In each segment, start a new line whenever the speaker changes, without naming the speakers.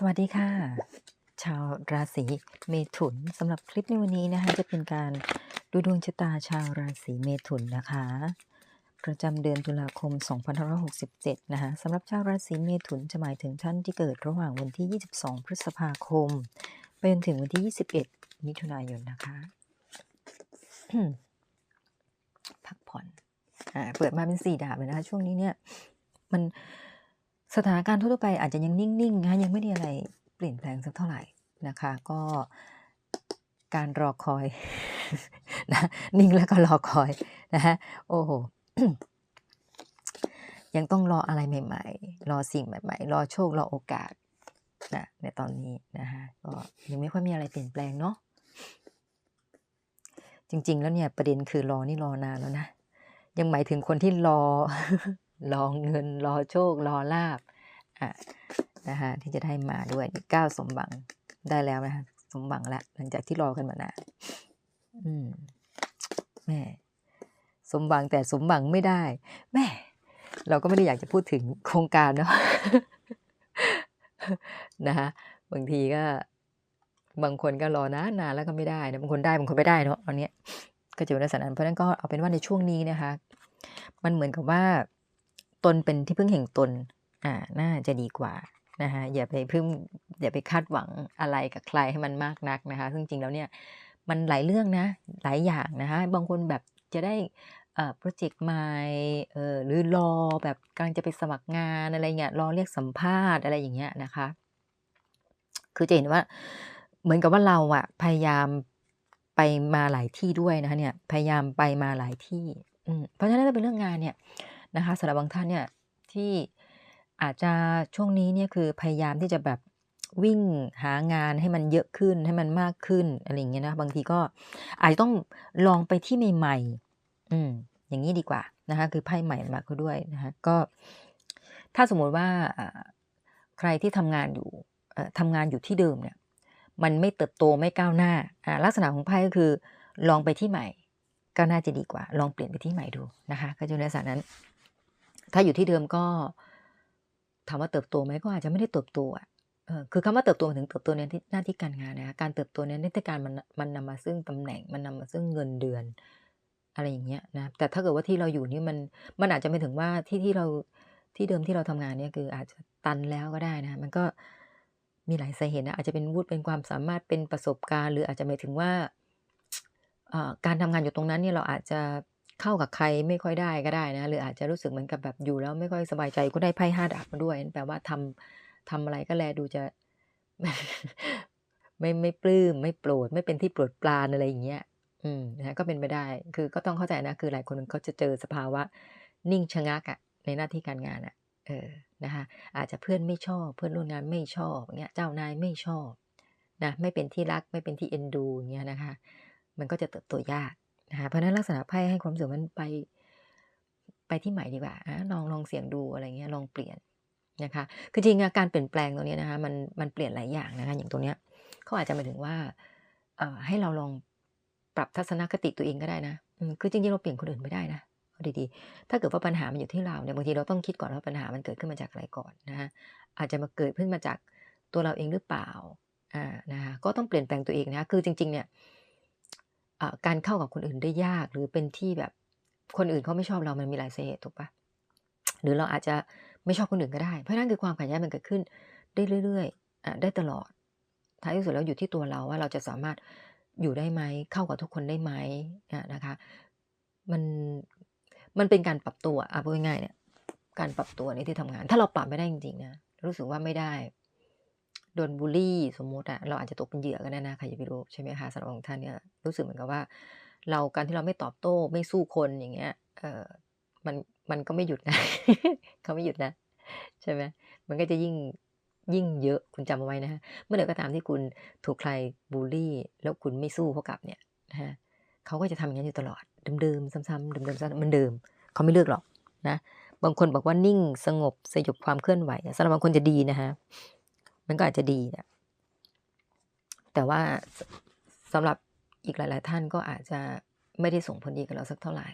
สวัสดีค่ะ ชาวราศีเมถุนสำหรับคลิปในวันนี้นะคะจะเป็นการดูดวงชะตาชาวราศีเมถุนนะคะ ประจำเดือนตุลาคม 2567 นะคะสำหรับชาวราศีเมถุนจะหมายถึงท่านที่เกิดระหว่างวันที่ 22 พฤษภาคมไปจนถึงวันที่ 21 มิถุนายนนะคะ พักผ่อนอ่าเปิดมาเป็นสี่ดาบเลยนะคะช่วงนี้เนี่ยมัน สถานการณ์ทั่วไปอาจจะยังนิ่งๆนะคะยังไม่ได้อะไรเปลี่ยนแปลงสักเท่าไหร่นะคะ ก็การรอคอยนะนิ่งแล้วก็รอคอยนะฮะโอ้โหยังต้องรออะไรใหม่ ๆ รอสิ่งใหม่ ๆ รอโชครอโอกาสนะในตอนนี้นะฮะก็ยังไม่ค่อยมีอะไรเปลี่ยนแปลงเนาะจริง ๆ แล้วเนี่ยประเด็นคือรอนี่รอนานแล้วนะยังหมายถึงคนที่รอ รอเงิน รอโชค รอลาบอะนะคะที่จะได้มาด้วยก้าวสมหวังได้แล้วนะคะสมหวังล้วหลังจากที่รอกันมานานอืมแม่สมหวังแต่สมหวังไม่ได้ แม่ เราก็ไม่ได้อยากจะพูดถึงโครงการเนาะนะคะบางทีก็บางคนก็รอนานานแล้วก็ไม่ได้นะบางคนได้บางคนไม่ได้เนาะตอนนี้ก็จะอยู่ในลักษณะนั้นเพราะฉะนั้นก็เอาเป็นว่าในช่วงนี้นะคะ มันเหมือนกับว่า ตนเป็นที่พึ่งแห่งตน อ่า น่าจะดีกว่านะคะอย่าไปพึ่งอย่าไปคาดหวังอะไรกับใครให้มันมากนักนะคะ ซึ่งจริงแล้วเนี่ยมันหลายเรื่องนะ หลายอย่างนะคะ บางคนแบบจะได้โปรเจกต์ใหม่เออหรือรอแบบกำลังจะไปสมัครงานอะไรเงี้ยรอเรียกสัมภาษณ์อะไรอย่างเงี้ยนะคะ คือจะเห็นว่าเหมือนกับว่าเราอะพยายามไปมาหลายที่ด้วยนะคะเนี่ยพยายามไปมาหลายที่อืมเพราะฉะนั้นถ้าเป็นเรื่องงานเนี่ย นะคะสำหรับบางท่านเนี่ยที่อาจจะช่วงนี้เนี่ยคือพยายามที่จะแบบวิ่งหางานให้มันเยอะขึ้นให้มันมากขึ้นอะไรอย่างเงี้ยนะบางทีก็อาจจะต้องลองไปที่ใหม่ๆอืมอย่างนี้ดีกว่านะคะคือไพ่ใหม่มาก็ด้วยนะคะก็ ถ้าสมมุติว่าใครที่ทำงานอยู่เอ่อทำงานอยู่ที่เดิมเนี่ย มันไม่เติบโตไม่ก้าวหน้าอ่าลักษณะของไพ่ก็คือ ลองไปที่ใหม่ ก็น่าจะดีกว่า ลองเปลี่ยนไปที่ใหม่ดูนะคะ ก็จะในลักษณะนั้น ถ้าอยู่ที่เดิมก็ถามว่าเติบโตไหมก็อาจจะไม่ได้เติบโตอะเออคือคำว่าเติบโตถึงเติบโตในที่หน้าที่การงานนะคะการเติบโตในหน้าที่การมันมันนำมาซึ่งตำแหน่งมันนำมาซึ่งเงินเดือน อะไรอย่างเงี้ยนะแต่ถ้าเกิดว่าที่เราอยู่นี่มันมันอาจจะไม่ถึงว่าที่ที่เราที่เดิมที่เราทำงานเนี่ยคืออาจจะตันแล้วก็ได้นะ มันก็มีหลายสาเหตุนะอาจจะเป็นวุฒิเป็นความสามารถเป็นประสบการณ์ หรืออาจจะหมายถึงว่าอ่อการทำงานอยู่ตรงนั้นเนี่ยเราอาจจะ เข้ากับใครไม่ค่อยได้ก็ได้นะ หรืออาจจะรู้สึกเหมือนกับแบบอยู่แล้วไม่ค่อยสบายใจก็ได้ไพ่ห้าดาบมาด้วยนั่นแปลว่าทำทำอะไรก็แลดูจะ ไม่ไม่ปลื้มไม่โปรด ไม่เป็นที่โปรดปรานอะไรอย่างเงี้ย อืมนะก็เป็นไปได้ คือก็ต้องเข้าใจนะ คือหลายคนเขาจะเจอสภาวะ นิ่งชะงักอะในหน้าที่การงานอะเออนะคะอาจจะเพื่อนไม่ชอบ เพื่อนร่วมงานไม่ชอบเงี้ยเจ้านายไม่ชอบนะไม่เป็นที่รักไม่เป็นที่เอ็นดูเงี้ยนะคะ มันก็จะเติบโตยาก นะคะเพราะนั้นลักษณะไพ่ให้ความรู้สึกมันไปไปที่ใหม่ดีกว่าลองลองเสี่ยงดูอะไรเงี้ยลองเปลี่ยนนะคะ คือจริงการเปลี่ยนแปลงตรงนี้นะคะมันมันเปลี่ยนหลายอย่างนะคะอย่างตรงเนี้ยเขาอาจจะหมายถึงว่าให้เราลองปรับทัศนคติตัวเองก็ได้นะคือจริงๆเราเปลี่ยนคนอื่นไม่ได้นะดีๆ ถ้าเกิดว่าปัญหามันอยู่ที่เราเนี่ยบางทีเราต้องคิดก่อนว่าปัญหามันเกิดขึ้นมาจากอะไรก่อนนะคะอาจจะมาเกิดขึ้นมาจากตัวเราเองหรือเปล่าอ่านะคะก็ต้องเปลี่ยนแปลงตัวเองนะคะคือจริง ๆเนี่ย การเข้ากับคนอื่นได้ยาก หรือเป็นที่แบบคนอื่นเขาไม่ชอบเรามันมีหลายสาเหตุถูกปะหรือเราอาจจะไม่ชอบคนอื่นก็ได้ เพราะนั้นคือความขัดแย้งมันเกิดขึ้นได้เรื่อยๆอได้ตลอด ท้ายที่สุดแล้วอยู่ที่ตัวเราว่าเราจะสามารถอยู่ได้ไหมเข้ากับทุกคนได้ไหมนะคะมันมันเป็นการปรับตัวอะพูดง่ายๆเนี่ยการปรับตัวในที่ทำงาน ถ้าเราปรับไม่ได้จริงๆนะรู้สึกว่าไม่ได้ โดนบูลลี่สมมติอะเราอาจจะตกเป็นเหยื่อก็ได้นะใครจะไปรู้ใช่ไหมคะสำหรับบางท่านเนี่ยรู้สึกเหมือนกับว่า เราการที่เราไม่ตอบโต้ไม่สู้คนอย่างเงี้ยเออมันมันก็ไม่หยุดนะเขาไม่หยุดนะใช่ไหมมันก็จะยิ่งยิ่งเยอะคุณจำเอาไว้นะฮะเมื่อไหร่ก็ตามที่คุณถูกใครบูลลี่ แล้วคุณไม่สู้เขากลับเนี่ยนะฮะเขาก็จะทำอย่างนั้อยู่ตลอดเดิมๆซ้ำๆเดิมๆซ้ำๆมันเดิมเขาไม่เลือกหรอกนะ บางคนบอกว่านิ่งสงบสยบความเคลื่อนไหวสำหรับบางคนจะดีนะฮะ มันก็อาจจะดีนะแต่ว่าสำหรับอีกหลาย ๆ ท่านก็อาจจะไม่ได้ส่งผลดีกับเราสักเท่าไหร่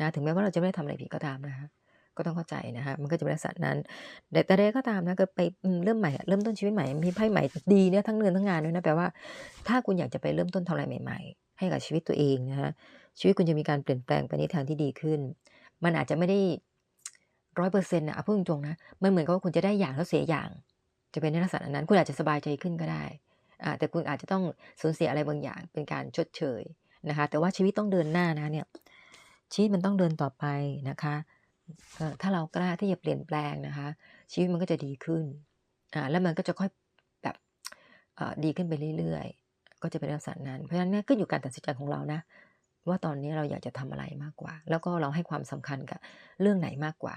นะถึงแม้ว่าเราจะไม่ได้ทำอะไรผิดก็ตามนะคะก็ต้องเข้าใจนะคะมันก็จะเป็นลักษณะนั้นแต่แต่ใดก็ตามนะก็ไปเริ่มใหม่เริ่มต้นชีวิตใหม่มีไพ่ใหม่ดีเนี่ยทั้งเดือนทั้งงานด้วยนะแปลว่าถ้าคุณอยากจะไปเริ่มต้นทำอะไรใหม่ ๆ ให้กับชีวิตตัวเองนะคะชีวิตคุณจะมีการเปลี่ยนแปลงไปในทางที่ดีขึ้น มันอาจจะไม่ได้ร้อยเปอร์เซ็นต์นะเอาพูดตรงๆนะมันเหมือนกับว่าคุณจะได้อย่างแล้วเสียอย่าง จะเป็นในลักษณะนั้น คุณอาจจะสบายใจขึ้นก็ได้อ่าแต่คุณอาจจะต้องสูญเสียอะไรบางอย่างเป็นการชดเชยนะคะ แต่ว่าชีวิตต้องเดินหน้านะเนี่ย ชีวิตมันต้องเดินต่อไปนะคะเออถ้าเรากล้าที่จะเปลี่ยนแปลงนะคะ ชีวิตมันก็จะดีขึ้นอ่าแล้วมันก็จะค่อยแบบเอ่อดีขึ้นไปเรื่อยๆ ก็จะเป็นลักษณะนั้น เพราะฉะนั้นเนี่ยก็อยู่การตัดสินใจของเรานะว่าตอนนี้เราอยากจะทำอะไรมากกว่า แล้วก็เราให้ความสำคัญกับเรื่องไหนมากกว่า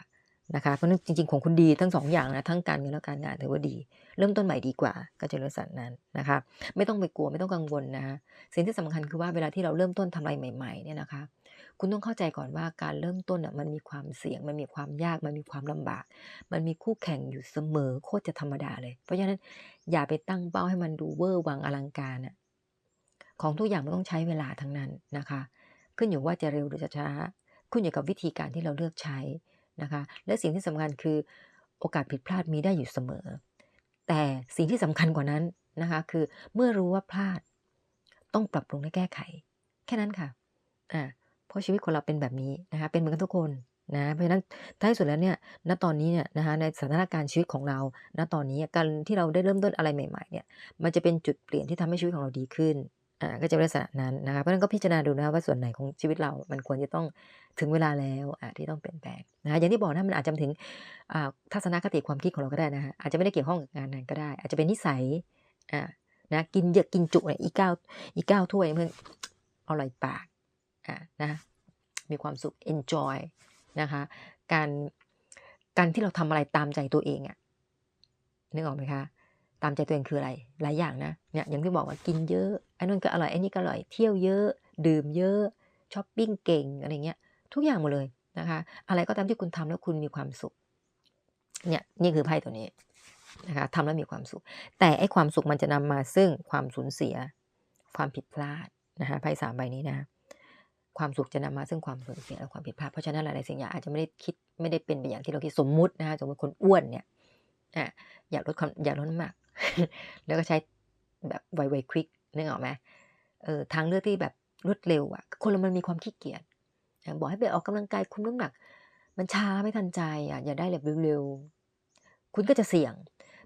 นะคะเพราะนั้นจริง ๆ ของคุณดีทั้งสองอย่างนะทั้งการเงินและการงานถือว่าดี เริ่มต้นใหม่ดีกว่าก็จะเป็นลักษณะนั้นนะคะไม่ต้องไปกลัวไม่ต้องกังวลนะคะสิ่งที่สำคัญคือว่าเวลาที่เราเริ่มต้นทำอะไรใหม่ๆเนี่ยนะคะ คุณต้องเข้าใจก่อนว่าการเริ่มต้นอะมันมีความเสี่ยง มันมีความยากมันมีความลำบาก มันมีคู่แข่งอยู่เสมอโคตรจะธรรมดาเลย เพราะฉะนั้นอย่าไปตั้งเป้าให้มันดูเวอร์วังอลังการอะของทุกอย่างมันต้องใช้เวลาทั้งนั้นนะคะ ขึ้นอยู่ว่าจะเร็วหรือจะช้าขึ้นอยู่กับวิธีการที่เราเลือกใช้ นะคะ และสิ่งที่สำคัญคือโอกาสผิดพลาดมีได้อยู่เสมอ แต่สิ่งที่สำคัญกว่านั้นนะคะ คือเมื่อรู้ว่าพลาด ต้องปรับปรุงและแก้ไข แค่นั้นค่ะอ่าเพราะชีวิตคนเราเป็นแบบนี้นะคะ เป็นเหมือนกันทุกคนนะเพราะฉะนั้นท้ายสุดแล้วเนี่ยณตอนนี้เนี่ยนะคะในสถานการณ์ชีวิตของเรา ณตอนนี้การที่เราได้เริ่มต้นอะไรใหม่ ๆ เนี่ย มันจะเป็นจุดเปลี่ยนที่ทำให้ชีวิตของเราดีขึ้น อ่าก็จะเป็นลักษณะนั้นนะคะเพราะฉะนั้นก็พิจารณาดูนะคะว่าส่วนไหนของชีวิตเรา มันควรจะต้องถึงเวลาแล้วอ่าที่ต้องเปลี่ยนแปลงนะะอย่างที่บอกนะมันอาจจะถึงอ่าทัศนคติความคิดของเราก็ได้นะคะอาจจะไม่ได้เกี่ยวข้องกับงานนั้นก็ได้ อาจจะเป็นนิสัยอ่านะกินเยอะกินจุเนี่ยอีกเก้าอีกเก้าถ้วยเพื่อนอร่อยปากอ่านะมีความสุข enjoy นะคะการการที่เราทำอะไรตามใจตัวเองอะนึกออกไหมคะ ตามใจตัวเองคืออะไร หลายอย่างนะเนี่ยอย่างที่บอกว่ากินเยอะไอ้นั่นก็อร่อยไอ้นี่ก็อร่อยเที่ยวเยอะดื่มเยอะช้อปปิ้งเก่งอะไรเงี้ยทุกอย่างหมดเลยนะคะ อะไรก็ตามที่คุณทำแล้วคุณมีความสุขเนี่ยนี่คือไพ่ตัวนี้นะคะทำแล้วมีความสุข แต่ไอ้ความสุขมันจะนำมาซึ่งความสูญเสีย ความผิดพลาดนะคะไพ่สามใบนี้นะ ความสุขจะนำมาซึ่งความสูญเสียและความผิดพลาดเพราะฉะนั้นหลายๆสิ่งอย่างอาจจะไม่ได้คิดไม่ได้เป็นไปอย่างที่เราคิดสมมุตินะคะสมมติคนอ้วนเนี่ยอะอยากลดความอยากลดน้ำหนัก แล้วก็ใช้แบบไวไวควิกนึกออกไหมเออทางเลือกที่แบบรวดเร็วอะคนเรามันมีความขี้เกียจบอกให้ไปออกกำลังกายคุมน้ำหนัก มันช้าไม่ทันใจอะอย่าได้แบบเร็วๆ คุณก็จะเสี่ยง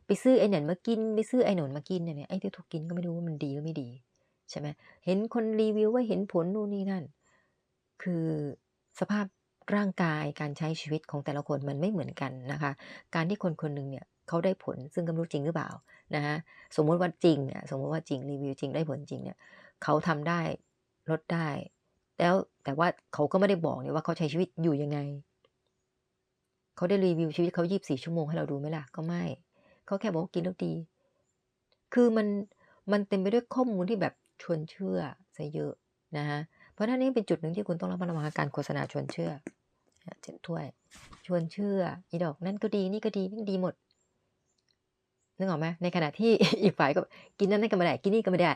ไปซื้อไอ้หนนมากิน ไปซื้อไอ้หนนมากินเนี่ยไอ้ที่ถูกกินก็ไม่รู้ว่ามันดีหรือไม่ดีใช่ไหมเห็นคนรีวิวว่าเห็นผลนู่นนี่นั่น คือสภาพร่างกายการใช้ชีวิตของแต่ละคนมันไม่เหมือนกันนะคะ การที่คนคนหนึ่งเนี่ย เขาได้ผลซึ่งก็ไม่รู้จริงหรือเปล่านะฮะสมมติว่าจริงเนี่ยสมมติว่าจริงรีวิวจริงได้ผลจริงเนี่ยเขาทำได้ลดได้ แล้วแต่ว่าเขาก็ไม่ได้บอกเนี่ยว่าเขาใช้ชีวิตอยู่ยังไง เขาได้รีวิวชีวิตเขา24ชั่วโมงให้เราดูไหมล่ะก็ไม่ เขาแค่บอกกินแล้วดี คือมันมันเต็มไปด้วยข้อมูลที่แบบชวนเชื่อซะเยอะนะฮะเพราะท่านี้เป็นจุดหนึ่งที่คุณต้องระมัดระวังการโฆษณาชวนเชื่อเจ็ดถ้วย ชวนเชื่ออีดอกนั่นก็ดีนี่ก็ดีนี่ดีหมด นึกออกไหมในขณะที่อีกฝ่ายก็กินนั่นกันก็ไม่ได้ กินนี่ก็ไม่ได้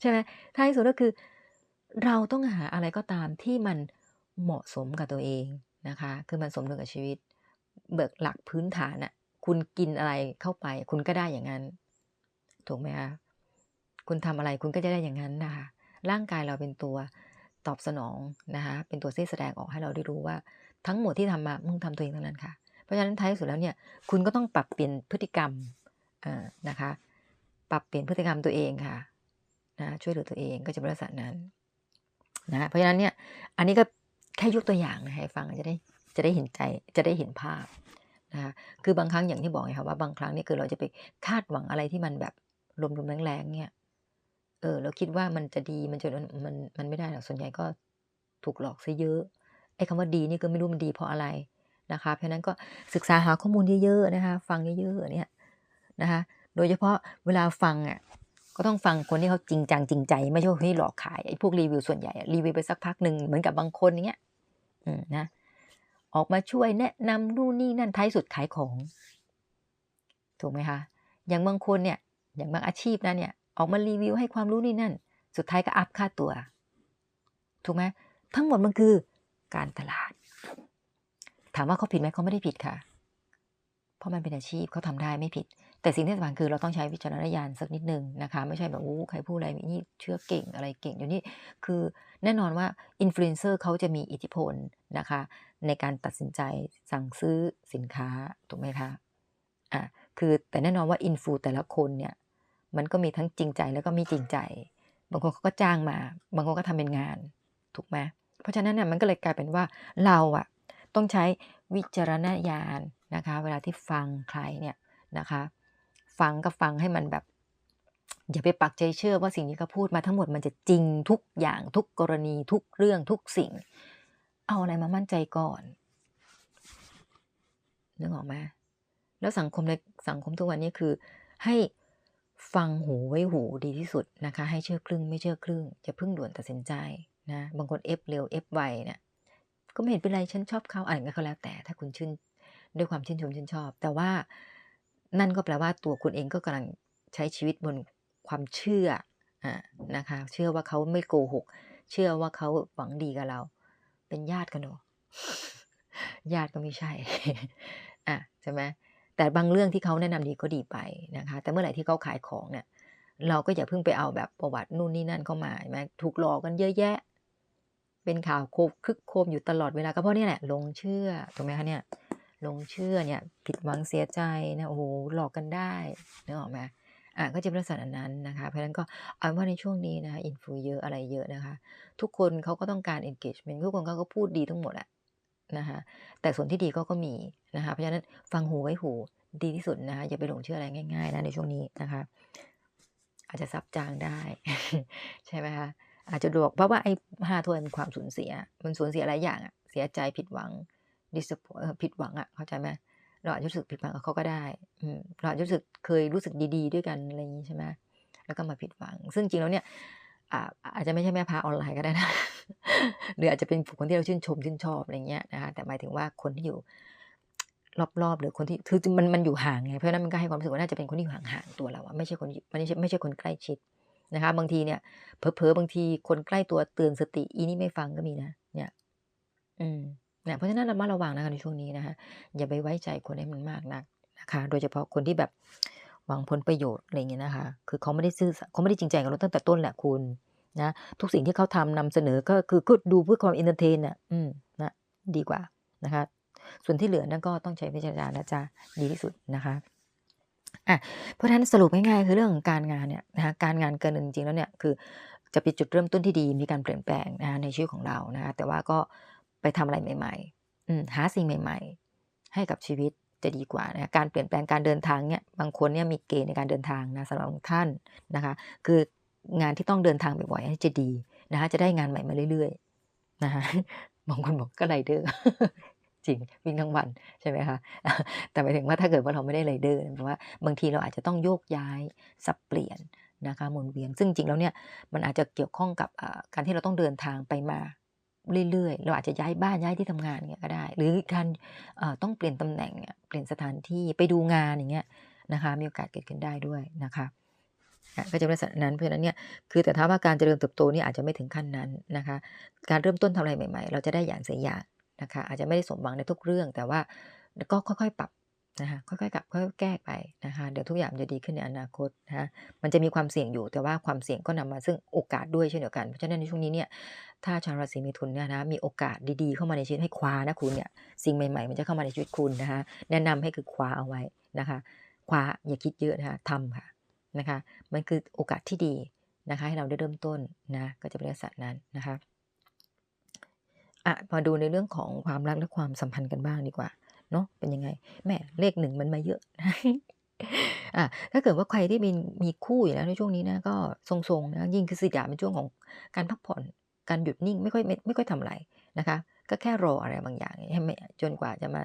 ใช่ไหมท้ายสุดก็คือ เราต้องหาอะไรก็ตามที่มันเหมาะสมกับตัวเองนะคะ คือมันสมดุลกับชีวิต เบิกหลักพื้นฐานอะคุณกินอะไรเข้าไป คุณก็ได้อย่างนั้น ถูกไหมคะคุณทำอะไรคุณก็จะได้อย่างนั้นนะคะ ร่างกายเราเป็นตัวตอบสนองนะคะ เป็นตัวแสดงออกให้เราได้รู้ว่า ทั้งหมดที่ทำมา มึงทำตัวเองทั้งนั้นค่ะ ราะฉะนั้นท้ายสุดแล้วเนี่ยคุณก็ต้องปรับเปลี่ยนพฤติกรรมนะคะ ปรับเปลี่ยนพฤติกรรมตัวเองค่ะนะช่วยเหลือตัวเองก็จะเป็นลักษณะนั้นนะเพราะฉะนั้นเนี่ยอันนี้ก็แค่ยกตัวอย่างนะให้ฟังจะได้จะได้เห็นใจจะได้เห็นภาพนะคะคือบางครั้งอย่างที่บอกไงคะว่าบางครั้งนี่คือเราจะไปคาดหวังอะไรที่มันแบบลมๆแรงๆเนี่ยเออเราคิดว่ามันจะดีมันจะมันมันไม่ได้หรอกส่วนใหญ่ก็ถูกหลอกซะเยอะไอ้คำว่าดีนี่ก็ไม่รู้มันดีเพราะอะไร นะคะเพราะนั้นก็ศึกษาหาข้อมูลเยอะๆนะคะฟังเยอะๆเนี่ยนะคะโดยเฉพาะเวลาฟังอะก็ต้องฟังคนที่เขาจริงจังจริงใจ ไม่ใช่คนที่หลอกขายไอ้พวกรีวิวส่วนใหญ่รีวิวไปสักพักหนึ่งเหมือนกับบางคนเนี้ยอืมนะออกมาช่วยแนะนำนู่นนี่นั่นท้ายสุดขายของ ถูกไหมคะ อย่างบางคนเนี่ย อย่างบางอาชีพนะเนี่ย ออกมารีวิวให้ความรู้นี่นั่น สุดท้ายก็อัพค่าตัว ถูกไหมทั้งหมดมันคือการตลาดามว่าเขาผิดไหมเขาไม่ได้ผิดค่ะ เพราะมันเป็นอาชีพเขาทำได้ไม่ผิด แต่สิ่งที่สำคัญคือเราต้องใช้วิจารณญาณสักนิดนึงนะคะ ไม่ใช่แบบโอ้ใครพูดอะไรนี่เชื่อเก่งอะไรเก่งเดี๋ยวนี้คือแน่นอนว่าอินฟลูเอนเซอร์เขาจะมีอิทธิพลนะคะ ในการตัดสินใจสั่งซื้อสินค้าถูกไหมคะอะคือแต่แน่นอนว่าอินฟูแต่ละคนเนี่ยมันก็มีทั้งจริงใจแล้วก็ไม่จริงใจ บางคนเขาก็จ้างมา บางคนก็ทำเป็นงาน ถูกไหมเพราะฉะนั้นเนี่ยมันก็เลยกลายเป็นว่าเราอะ ต้องใช้วิจารณญาณนะคะ เวลาที่ฟังใครเนี่ยนะคะ ฟังก็ฟังให้มันแบบ อย่าไปปักใจเชื่อว่าสิ่งที่เขาพูดมาทั้งหมดมันจะจริงทุกอย่างทุกกรณีทุกเรื่องทุกสิ่ง เอาอะไรมามั่นใจก่อนนึกออกไหมแล้วสังคมในสังคมทุกวันนี้คือ ให้ฟังหูไว้หูดีที่สุดนะคะ ให้เชื่อครึ่งไม่เชื่อครึ่งจะพึ่งด่วนตัดสินใจนะบางคนเอฟเร็วเอฟไวเนี่ย ก็ไม่เห็นเป็นไรฉันชอบเขาอ่านก็แล้วแต่ ถ้าคุณชื่นด้วยความชื่นชมชื่นชอบ แต่ว่านั่นก็แปลว่าตัวคุณเองก็กำลังใช้ชีวิตบนความเชื่ออ่านะคะ เชื่อว่าเขาไม่โกหก เชื่อว่าเขาหวังดีกับเรา เป็นญาติกันหรอญาติก็ไม่ใช่อะใช่ไหมแต่บางเรื่องที่เขาแนะนำดีก็ดีไปนะคะ แต่เมื่อไหร่ที่เขาขายของเนี่ยเราก็อย่าเพิ่งไปเอาแบบประวัตินู่นนี่นั่นเข้ามาใช่ไหมถูกหลอกกันเยอะแยะ เป็นข่าวคบคึกโคมอยู่ตลอดเวลาก็เพราะนี่แหละลงเชื่อถูกไหมคะเนี่ยลงเชื่อเนี่ยผิดหวังเสียใจนะโอ้โหหลอกกันได้นึกออกไหมอะก็จะเป็นลักษณะนั้นนะคะ เพราะฉะนั้นก็เอาว่าในช่วงนี้นะอินฟูเยอะอะไรเยอะนะคะ ทุกคนเขาก็ต้องการ engagement ทุกคนเขาก็พูดดีทั้งหมดแหละนะคะแต่ส่วนที่ดีก็ก็มีนะคะเพราะฉะนั้นฟังหูไว้หูดีที่สุดนะคะอย่าไปหลงเชื่ออะไรง่ายๆนะในช่วงนี้นะคะ อาจจะซับจางได้ ใช่ไหมคะ อาจจะดวกเพราะว่าไอ้ห้าถ้วยมันความสูญเสีย มันสูญเสียหลายอย่างอะเสียใจผิดหวังดิสผิดหวังอะเข้าใจไหมเราอาจจะรู้สึกผิดหวังกับเขาก็ได้อืเราอาจจะรู้สึกเคยรู้สึกดีๆ ด้วยกันอะไรอย่างนี้ใช่ไหมแล้วก็มาผิดหวัง ซึ่งจริงแล้วเนี่ยอาจจะไม่ใช่แม่พาออนไลน์ก็ได้นะ หรืออาจจะเป็นคนที่เราชื่นชมชื่นชอบอะไรเงี้ยนะคะแต่หมายถึงว่าคนที่อยู่รอบๆหรือคนที่คือมันมันอยู่ห่างไงเพราะนั้นมันก็ให้ความรู้สึกว่าน่าจะเป็นคนที่อยู่ห่างๆตัวเราอะไม่ใช่คนไม่ใช่ไม่ใช่คนใกล้ชิด นะคะบางทีเนี่ยเพอๆบางทีคนใกล้ตัวเตือนสติอีนี่ไม่ฟังก็มีนะ เนี่ย อืมเนี่ยเพราะฉะนั้นเรามาระวังนะคะในช่วงนี้นะคะอย่าไปไว้ใจคนให้มันมากนักนะคะ โดยเฉพาะคนที่แบบหวังผลประโยชน์อะไรเงี้ยนะคะ คือเขาไม่ได้ซื่อเขาไม่ได้จริงใจกับเราตั้งแต่ต้นแหละคุณนะทุกสิ่งที่เขาทำนำเสนอก็คือก็ดูเพื่อความอินเตอร์เทนอะอืมนะดีกว่านะคะ ส่วนที่เหลือนั่นก็ต้องใช้วิจารณนะจ๊ะดีที่สุดนะคะ อะเพราะฉะนั้นสรุปง่ายๆคือเรื่องของการงานเนี่ยนะคะการงานเกินจริงๆแล้วเนี่ยคือจะเป็นจุดเริ่มต้นที่ดีมีการเปลี่ยนแปลงนะคะในชีวิตของเรานะคะแต่ว่าก็ไปทำอะไรใหม่ๆหาสิ่งใหม่ ๆ ให้กับชีวิตจะดีกว่านะการเปลี่ยนแปลงการเดินทางเนี่ยบางคนเนี่ยมีเกณฑ์ในการเดินทางนะสำหรับท่านนะคะ คืองานที่ต้องเดินทางบ่อยๆจะดีนะคะจะได้งานใหม่มาเรื่อยๆนะคะบางคนบอกก็ไรเดอร์ ริง วิ่งทั้งวันใช่ไหมคะแต่หมายถึงว่าถ้าเกิดว่าเราไม่ได้ไรเดอร์แปลว่าบางทีเราอาจจะต้องโยกย้ายสับเปลี่ยนนะคะหมุนเวียนซึ่งจริงแล้วเนี่ยมันอาจจะเกี่ยวข้องกับการที่เราต้องเดินทางไปมาเรื่อยๆ เราอาจจะย้ายบ้านย้ายที่ทำงานเงี้ยก็ได้ หรือการต้องเปลี่ยนตำแหน่งเปลี่ยนสถานที่ไปดูงานอย่างเงี้ยนะคะมีโอกาสเกิดขึ้นได้ด้วยนะคะก็จะเป็นลักษณะนั้นเพราะฉะนั้นเนี่ยคือแต่ถ้าว่าการเจริญเติบโตนี่อาจจะไม่ถึงขั้นนั้นนะคะ การเริ่มต้นทำอะไรใหม่ ๆ เราจะได้อย่างเสียอย่าง นะคะอาจจะไม่ได้สมหวังในทุกเรื่อง แต่ว่าก็ค่อยๆ ปรับนะคะค่อยๆกลับค่อยๆแก้ไปนะคะเดี๋ยวทุกอย่างจะดีขึ้นในอนาคตนะคะมันจะมีความเสี่ยงอยู่แต่ว่าความเสี่ยงก็นำมาซึ่งโอกาสด้วยเช่นเดียวกันเพราะฉะนั้นในช่วงนี้เนี่ยถ้าชาวราศีมีทุนเนี่ยนะมีโอกาสดีๆเข้ามาในชีวิตให้คว้านะคุณเนี่ยสิ่งใหม่ๆ มันจะเข้ามาในชีวิตคุณนะคะแนะนำให้คือคว้าเอาไว้นะคะคว้าอย่าคิดเยอะนะคะทำค่ะนะคะมันคือโอกาสที่ดีนะคะให้เราได้เริ่มต้นนะก็จะเป็นลักษณะนั้นนะคะ อะมาดูในเรื่องของความรักและความสัมพันธ์กันบ้างดีกว่าเนาะเป็นยังไง แม่เลขหนึ่งมันมาเยอะอะถ้าเกิดว่าใครที่มีมีคู่อยู่แล้วในช่วงนี้นะก็ทรงๆนะยิ่งคือสิดาเป็นช่วงของการพักผ่อนการหยุดนิ่งไม่ค่อยไม่ไม่ค่อยทำอะไรนะคะ ก็แค่รออะไรบางอย่างให้ไม่จนกว่าจะมา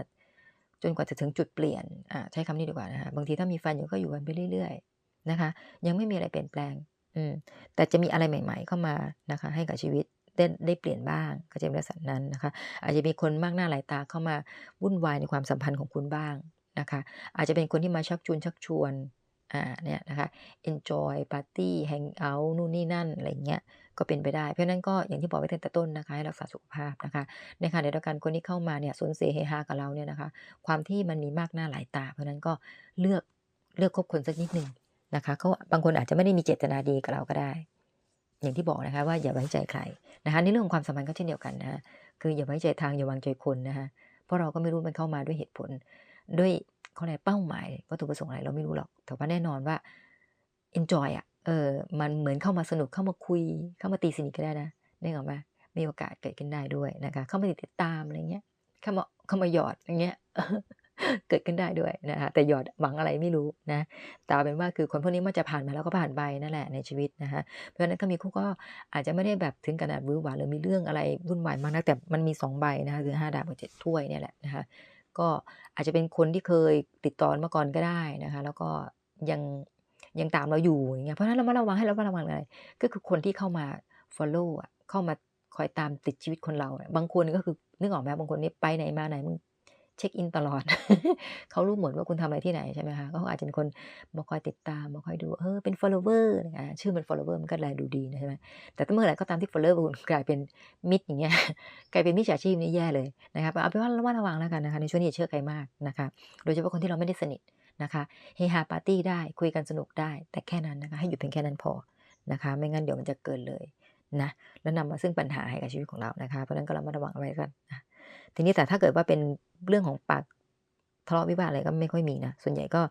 จนกว่าจะถึงจุดเปลี่ยนอ่าใช้คำนี้ดีกว่านะคะบางทีถ้ามีแฟนอยู่ก็อยู่กันไปเรื่อย ๆ นะคะ ยังไม่มีอะไรเปลี่ยนแปลง อืมแต่จะมีอะไรใหม่ ๆ เข้ามานะคะ ให้กับชีวิต ได้ได้เปลี่ยนบ้างก็จะเป็นลักษณะนั้นนะคะ อาจจะมีคนมากหน้าหลายตาเข้ามาวุ่นวายในความสัมพันธ์ของคุณบ้างนะคะ อาจจะเป็นคนที่มาชักชวนชักชวนอ่าเนี่ยนะคะ enjoy party hang out นู่นนี่นั่นอะไรอย่างเงี้ยก็เป็นไปได้ เพราะนั้นก็อย่างที่บอกไว้ตั้งแต่ต้นนะคะให้รักษาสุขภาพนะคะ ในขณะเดียวกันคนที่เข้ามาเนี่ยสวนเสเฮฮากับเราเนี่ยนะคะ ความที่มันมีมากหน้าหลายตา เพราะฉะนั้นก็เลือกเลือกคบคนสักนิดหนึ่งนะคะเขาบางคนอาจจะไม่ได้มีเจตนาดีกับเราก็ได้ อย่างที่บอกนะคะว่าอย่าไว้ใจใครนะคะในเรื่องของความสัมพันธ์ก็เช่นเดียวกันนะคะคืออย่าไว้ใจทางอย่าวางใจคนนะคะเพราะเราก็ไม่รู้มันเข้ามาด้วยเหตุผล ด้วยเขาเรียกเป้าหมายวัตถุประสงค์อะไรเราไม่รู้หรอก แต่ว่าแน่นอนว่า enjoy อะเออมันเหมือนเข้ามาสนุกเข้ามาคุย เข้ามาตีสนิทก็ได้นะได้หรอไหมมีโอกาสเกิดขึ้นได้ด้วยนะคะ เข้ามาติดตามอะไรเงี้ยเข้ามาเข้ามาหยอดอย่างเงี้ย เกิดขึ้นได้ด้วยนะคะแต่หยอดหวังอะไรไม่รู้นะแต่เป็นว่าคือคนพวกนี้มันจะผ่านมาแล้วก็ผ่านไปนั่นแหละในชีวิตนะคะเพราะฉะนั้นก็มีคู่ก็อาจจะไม่ได้แบบถึงขนาดวื้อหวาหรือมีเรื่องอะไรวุ่นวายมากนักแต่มันมีสองใบนะคะคือห้าดาบกับเจ็ดถ้วยเนี่ยแหละนะคะก็อาจจะเป็นคนที่เคยติดต่อมาก่อนก็ได้นะคะ แล้วก็ยังยังตามเราอยู่อย่างเงี้ยเพราะฉะนั้นเรามาระวังให้เรามาระวังอะไรก็คือคนที่เข้ามา follow อะเข้ามาคอยตามติดชีวิตคนเรา บางคนก็คือนึกออกไหมบางคนนี่ไปไหนมาไหนมึง เช็คอินตลอด เขารู้หมดว่าคุณทำอะไรที่ไหนใช่ไหมคะเขาอาจจะเป็นคนมาคอยติดตามมาคอยดูเออเป็น follower นะชื่อมัน follower มันก็แลดูดีนะใช่ไหมแต่เมื่อไหร่ก็ตามที่ follower คุณกลายเป็นมิดอย่างเงี้ยกลายเป็นมิจฉาชีพนี่แย่เลยนะครับเอาเป็นว่าระมัดระวังแล้วกันนะคะในช่วงนี้เชื่อใครมากนะคะโดยเฉพาะคนที่เราไม่ได้สนิทนะคะเฮฮาปาร์ตี้ได้คุยกันสนุกได้ แต่แค่นั้นนะคะให้หยุดเพียงแค่นั้นพอนะคะ ไม่งั้นเดี๋ยวมันจะเกินเลยนะแล้วนำมาซึ่งปัญหาให้กับชีวิตของเรานะคะเพราะนั้นก็ระมัดระวังเอาไว้กันนะ ทีนี้แต่ถ้าเกิดว่าเป็นเรื่องของปากทะเลาะวิวาทอะไรก็ไม่ค่อยมีนะ ส่วนใหญ่ก็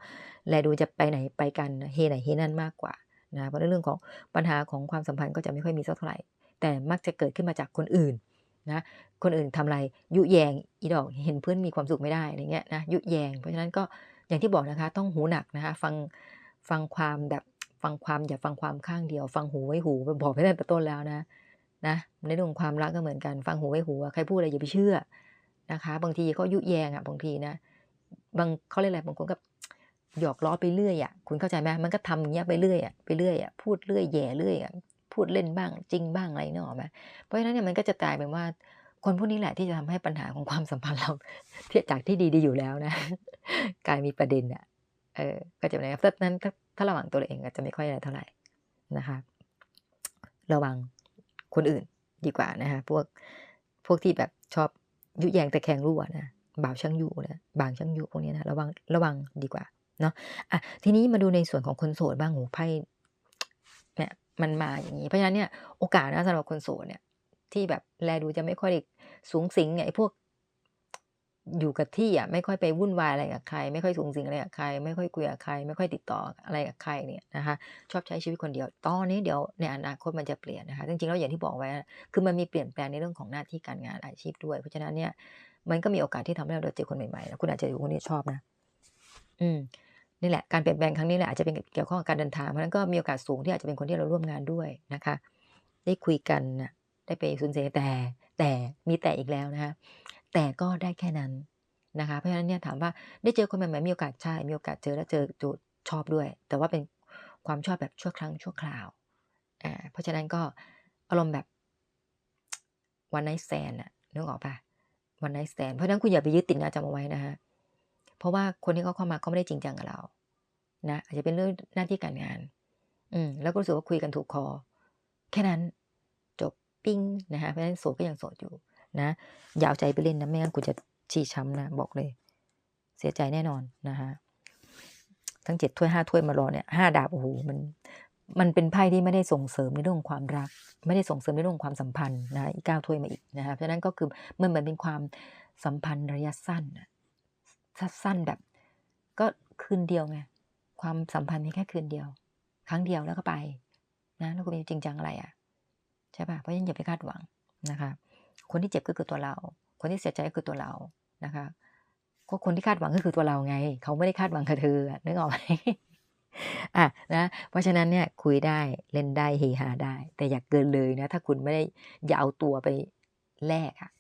แลดูจะไปไหนไปกันเฮไหนเฮนั่นมากกว่านะเพราะเรื่องของปัญหาของความสัมพันธ์ก็จะไม่ค่อยมีสักเท่าไหร่ แต่มักจะเกิดขึ้นมาจากคนอื่นนะคนอื่นทำอะไรยุแยงอีดอกเห็นเพื่อนมีความสุขไม่ได้อะไรเงี้ยนะยุแยง เพราะฉะนั้นก็อย่างที่บอกนะคะต้องหูหนักนะคะฟังฟังความแบบฟังความอย่าฟังความข้างเดียว ฟังหูไว้หูบอกไปตั้งแต่ต้นแล้วนะ นะในเรื่องความรักก็เหมือนกันฟังหูไว้หูใครพูดอะไรอย่าไปเชื่อนะคะ บางทีเขายุแยงอะบางทีนะบางเขาเรียกอะไรบางคนก็หยอกล้อไปเรื่อยอะคุณเข้าใจไหมมันก็ทำอย่างเงี้ยไปเรื่อยอะไปเรื่อยอะพูดเรื่อยแย่เรื่อยอะพูดเล่นบ้างจริงบ้างอะไรเนอะไหมเพราะฉะนั้นเนี่ยมันก็จะกลายเป็นว่าคนพวกนี้แหละที่จะทำให้ปัญหาของความสัมพันธ์เราเที่จากที่ดีดีอยู่แล้วนะกลายมีประเด็นอะเออก็จะเป็นอย่างนั้นถ้าถ้าระวังตัวเองก็จะไม่ค่อยอะไรเท่าไหร่นะคะ ระวัง คนอื่นดีกว่านะคะพวกพวกที่แบบชอบยุแยงแต่แข่งรั่วนะบ่าวช่างอยู่นะบางช่างอยู่พวกนี้นะระวังระวังดีกว่าเนาะอะทีนี้มาดูในส่วนของคนโสดบ้างหูไพ่เนี่ยมันมาอย่างนี้เพราะฉะนั้นเนี่ยโอกาสนะสำหรับคนโสดเนี่ยที่แบบแลดูจะไม่ค่อยสูงสิงไอ้พวก อยู่กับที่อะไม่ค่อยไปวุ่นวายอะไรกับใคร ไม่ค่อยสูงสิงอะไรกับใคร ไม่ค่อยคุยกับใคร ไม่ค่อยติดต่ออะไรกับใครเนี่ยนะคะชอบใช้ชีวิตคนเดียวตอนนี้เดี๋ยวในอนาคตมันจะเปลี่ยนนะคะจริงๆแล้วอย่างที่บอกไว้คือมันมีเปลี่ยนแปลงในเรื่องของหน้าที่การงานอาชีพด้วย เพราะฉะนั้นเนี่ยมันก็มีโอกาสที่ทำให้เราเจอคนใหม่ๆนะคุณอาจจะอยู่คนนี้ชอบนะ อืมนี่แหละการเปลี่ยนแปลงครั้งนี้แหละอาจจะเป็นเกี่ยวข้องกับการเดินทางเพราะนั้นก็มีโอกาสสูงที่อาจจะเป็นคนที่เราร่วมงานด้วยนะคะ ได้คุยกันนะได้ไปสูญเสียแต่แต่มีแต่อีกแล้วนะคะ แต่ก็ได้แค่นั้นนะคะ เพราะฉะนั้นเนี่ยถามว่าได้เจอคนใหม่ๆมีโอกาสใช่มีโอกาสเจอแล้วเจอจุดชอบด้วย แต่ว่าเป็นความชอบแบบชั่วครั้งชั่วคราวอ่าเพราะฉะนั้นก็อารมณ์แบบวันไนท์แซนอะนึกออกปะวันไนท์แซนเพราะฉะนั้นคุณอย่าไปยึดติดนะจำเอาไว้นะคะเพราะว่าคนที่เขาเข้ามาเขาไม่ได้จริงจังกับเรา นะอาจจะเป็นเรื่องหน้าที่การงาน อืมแล้วก็รู้สึกว่าคุยกันถูกคอ แค่นั้นจบปิ้งนะคะเพราะฉะนั้นโสดก็ยังโสดอยู่ นะอย่าเอาใจไปเล่นนะไม่งั้นคุณจะชีช้ำนะบอกเลย เสียใจแน่นอนนะคะทั้งเจ็ดถ้วยห้าถ้วยมารอเนี่ยห้าดาบโอ้โหมันมันเป็นไพ่ที่ไม่ได้ส่งเสริมในเรื่องความรัก ไม่ได้ส่งเสริมในเรื่องความสัมพันธ์นะอีกเก้าถ้วยมาอีกนะคะเพราะฉะนั้นก็คือมันเหมือนเป็นความสัมพันธ์ระยะสั้นสั้นแบบ ก็คืนเดียวไงความสัมพันธ์เพีแค่คืนเดียว ครั้งเดียวแล้วก็ไป นะแล้วคุณจริงจังอะไรอะใช่ป่ะเพราะฉะนั้นอย่าไปคาดหวังนะคะ คนที่เจ็บก็คือตัวเรา คนที่เสียใจก็คือตัวเรานะคะก็คนที่คาดหวังก็คือตัวเราไง เขาไม่ได้คาดหวังกับเธอนึกออกไหมอะนะเพราะฉะนั้นเนี่ยคุยได้เล่นได้เฮฮาได้ แต่อย่าเกินเลยนะ ถ้าคุณไม่ได้อย่าเอาตัวไปแลกอะ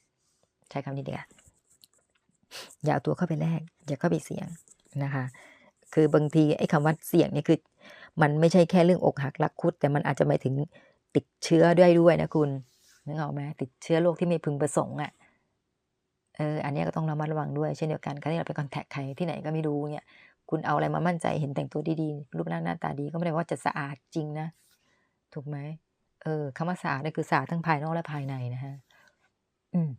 ใช้คำนี้ดีกว่าอย่าเอาตัวเข้าไปแลกอย่าเข้าไปเสี่ยงนะคะ คือบางทีไอ้คำว่าเสี่ยงเนี่ยคือ มันไม่ใช่แค่เรื่องอกหักรักคุด แต่มันอาจจะหมายถึงติดเชื้อด้วยด้วยนะคุณ นึกออกไหมติดเชื้อโรคที่ไม่พึงประสงค์อะเอออันนี้ก็ต้องระมัดระวังด้วยเช่นเดียวกันการที่เราไปคอนแทคใครที่ไหนก็ไม่รู้เนี่ย คุณเอาอะไรมามั่นใจเห็นแต่งตัวดีๆรูปร่างหน้าตาดีก็ไม่ได้ว่าจะสะอาดจริงนะ ถูกไหมเออคำว่าสะอาดนี่คือสะอาดทั้งภายนอกและภายในนะฮะอืม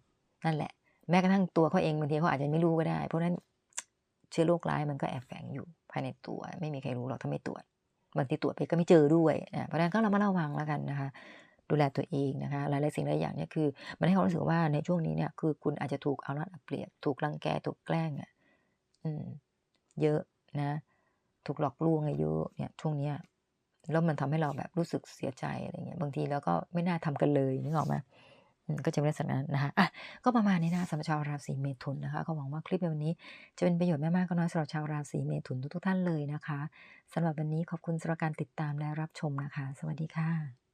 นั่นแหละ แม้กระทั่งตัวเขาเองบางทีเขาอาจจะไม่รู้ก็ได้ เพราะฉะนั้นเชื้อโรคร้ายมันก็แอบแฝงอยู่ภายในตัว ไม่มีใครรู้หรอกถ้าไม่ตรวจบางทีตรวจไปก็ไม่เจอด้วยนะเพราะฉะนั้นก็เรามาระวังแล้วกันนะคะ ดูแลตัวเองนะคะหลายๆสิ่งหลายอย่างเนี่ยคือมันให้ความรู้สึกว่าในช่วงนี้เนี่ยคือคุณอาจจะถูกเอารัดเอาเปรียบถูกรังแกถูกแกล้งอะอืมเยอะนะ ถูกหลอกลวงอะเยอะเนี่ยช่วงเนี้ยแล้วมันทำให้เราแบบรู้สึกเสียใจอะไรเงี้ยบางทีเราก็ไม่น่าทำกันเลยนึกออกไหมก็จะเป็นลักษณะนั้นนะคะอะก็ประมาณนี้นะสำหรับชาวราศีเมถุนนะคะก็หวังว่าคลิปในวันนี้จะเป็นประโยชน์ไม่มากก็น้อยสำหรับชาวราศีเมถุนทุกๆท่านเลยนะคะสำหรับวันนี้ขอบคุณสำหรับการติดตามและรับชมนะคะ สวัสดีค่ะ